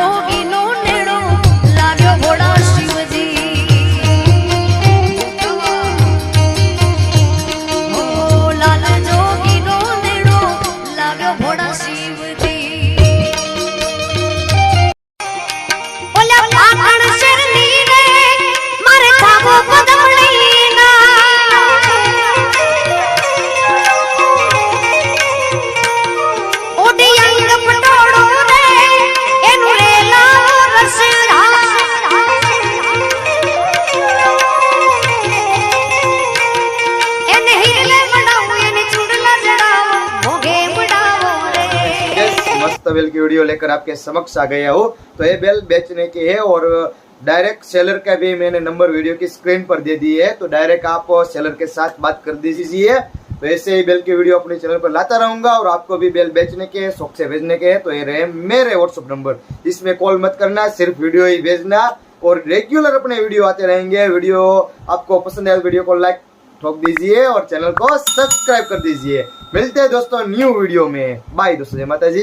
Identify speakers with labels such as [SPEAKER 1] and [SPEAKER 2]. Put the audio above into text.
[SPEAKER 1] yo bell की video लेकर आपके समक्ष आ गया हूँ। तो ये बेल बेचने की है और डायरेक्ट सेलर का भी मैंने नंबर वीडियो की स्क्रीन पर दे दी है। तो डायरेक्ट आप सेलर के साथ बात कर दीजिए। तो ऐसे ही बेल की वीडियो अपने चैनल पर लाता रहूँगा और आपको भी बेल बेचने के शौक से भेजने के तो ये रहे मेरे व्हाट्सअप नंबर इसमें कॉल मत करना, सिर्फ़ वीडियो ही भेजना और रेगुलर अपने वीडियो आते रहेंगे। वीडियो आपको पसंद है वीडियो को लाइक ठोक दीजिए और चैनल को सब्सक्राइब कर दीजिए। मिलते हैं दोस्तों न्यू वीडियो में। बाय दोस्तों, जय माता जी